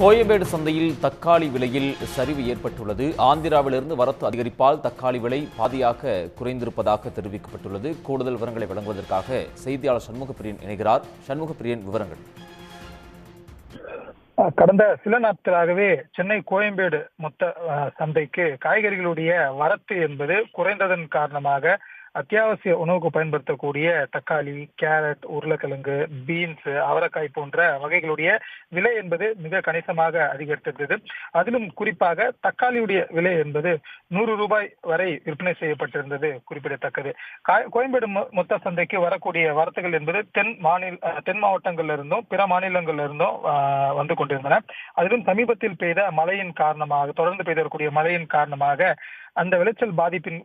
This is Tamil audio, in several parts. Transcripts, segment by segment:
கோயம்பேடு சந்தையில் தக்காளி விலையில் சரிவு ஏற்பட்டுள்ளது. ஆந்திராவிலிருந்து வரத்து அதிகரிப்பால் தக்காளி விலை பாதியாக குறைந்திருப்பதாக தெரிவிக்கப்பட்டுள்ளது. கூடுதல் விவரங்களை வழங்குவதற்காக செய்தியாளர் சண்முகப்பிரியன் இணைகிறார். சண்முகப்பிரியன் விவரங்கள். கடந்த சில நாட்களாகவே சென்னை கோயம்பேடு மொத்த சந்தைக்கு காய்கறிகளுடைய வரத்து என்பது குறைந்ததன் காரணமாக அத்தியாவசிய உணவுக்கு பயன்படுத்தக்கூடிய தக்காளி கேரட் உருளைக்கிழங்கு பீன்ஸ் அவரைக்காய் போன்ற வகைகளுடைய விலை என்பது மிக கணிசமாக அதிகரித்திருந்தது. அதிலும் குறிப்பாக தக்காளியுடைய விலை என்பது நூறு ரூபாய் வரை விற்பனை செய்யப்பட்டிருந்தது குறிப்பிடத்தக்கது. காய்- கோயம்பேடு மொத்த சந்தைக்கு வரக்கூடிய வரத்துகள் என்பது தென் மாநில தென் மாவட்டங்கள்ல இருந்தும் பிற மாநிலங்கள்ல இருந்தும் வந்து கொண்டிருந்தன. அதிலும் சமீபத்தில் பெய்த மழையின் காரணமாக தொடர்ந்து பெய்திருக்கக்கூடிய மழையின் காரணமாக அந்த விளைச்சல் பாதிப்பின்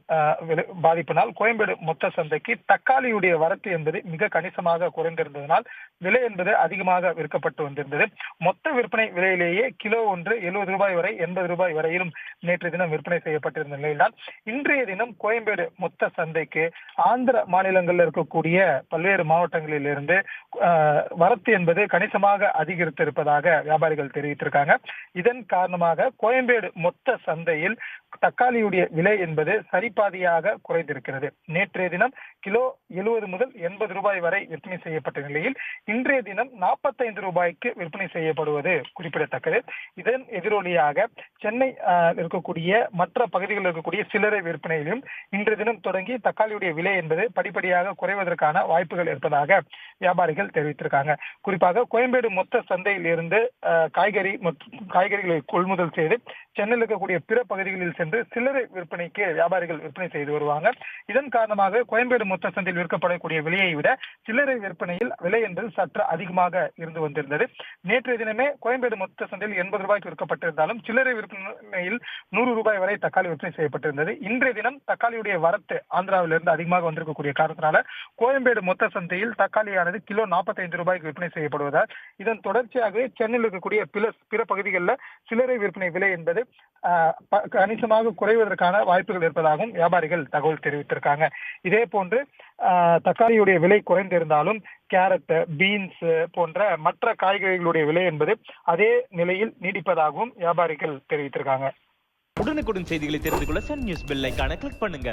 பாதிப்பினால் கோயம்பேடு மொத்த சந்தைக்கு தக்காளியுடைய வரத்து என்பது மிக கணிசமாக குறைந்திருந்ததனால் விலை என்பது அதிகமாக விற்கப்பட்டு வந்திருந்தது. மொத்த விற்பனை விலையிலேயே கிலோ ஒன்று எழுபது ரூபாய் வரை எண்பது ரூபாய் வரையிலும் நேற்று தினம் விற்பனை செய்யப்பட்டிருந்த நிலையில்தான். இன்றைய தினம் கோயம்பேடு மொத்த சந்தைக்கு ஆந்திர மாநிலங்களில் இருக்கக்கூடிய பல்வேறு மாவட்டங்களில் இருந்து ஆஹ், வரத்து என்பது கணிசமாக அதிகரித்திருப்பதாக வியாபாரிகள் தெரிவித்திருக்காங்க. இதன் காரணமாக கோயம்பேடு மொத்த சந்தையில் தக்காளியுடைய விலை என்பது சரிபாதியாக குறைந்திருக்கிறது. நேற்றைய தினம் கிலோ எழுபது முதல் எண்பது ரூபாய் வரை விற்பனை செய்யப்பட்ட நிலையில் இன்றைய தினம் நாற்பத்தைந்து ரூபாய்க்கு விற்பனை செய்யப்படுவது குறிப்பிடத்தக்கது. இதன் எதிரொலியாக சென்னை இருக்கக்கூடிய மற்ற பகுதிகளில் இருக்கக்கூடிய சில்லறை விற்பனையிலும் இன்று தினம் தொடங்கி தக்காளியுடைய விலை என்பது படிப்படியாக குறைவதற்கான வாய்ப்புகள் இருப்பதாக வியாபாரிகள் தெரிவித்திருக்காங்க. குறிப்பாக கோயம்பேடு மொத்த சந்தையில் இருந்து காய்கறி மற்றும் காய்கறிகளை கொள்முதல் செய்து சென்னையில் இருக்கக்கூடிய பிற பகுதிகளில் சென்று சில்லறை விற்பனைக்கு வியாபாரிகள் விற்பனை செய்து வருவாங்க. இதன் காரணமாக கோயம்பேடு மொத்த சந்தையில் விற்கப்படக்கூடிய விலையை விட சில்லறை விற்பனையில் விலை என்பது சற்று அதிகமாக இருந்து வந்திருந்தது. நேற்றைய தினமே கோயம்பேடு மொத்த சந்தையில் எண்பது ரூபாய்க்கு விற்கப்பட்டிருந்தாலும் சில்லறை விற்பனை விற்பனையில் நூறு ரூபாய் வரை தக்காளி விற்பனை செய்யப்பட்டிருந்தது. இன்றைய தினம் தக்காளியுடைய வரத்து ஆந்திராவிலிருந்து அதிகமாக வந்திருக்கக்கூடிய காரணத்தினால கோயம்பேடு மொத்த சந்தையில் தக்காளியானது கிலோ 45 ரூபாய்க்கு விற்பனை செய்யப்படுவதால் இதன் தொடர்ச்சியாகவே சென்னையில் இருக்கக்கூடிய பில பிற பகுதிகளில் சில்லறை விற்பனை விலை என்பது ஆஹ், கணிசமாக குறைவதற்கான வாய்ப்புகள் இருப்பதாகவும் வியாபாரிகள் தகவல் தெரிவித்திருக்காங்க. இதே போன்று தக்காளியுடைய விலை குறைந்திருந்தாலும் கேரட் பீன்ஸ் போன்ற மற்ற காய்கறிகளுடைய விலை என்பது அதே நிலையில் நீடிப்பதாகவும் வியாபாரிகள் தெரிவித்திருக்காங்க. உடனுக்குடன் செய்திகளை தெரிந்து கொள்ள சன் நியூஸ் பெல் ஐகானை கிளிக் பண்ணுங்க.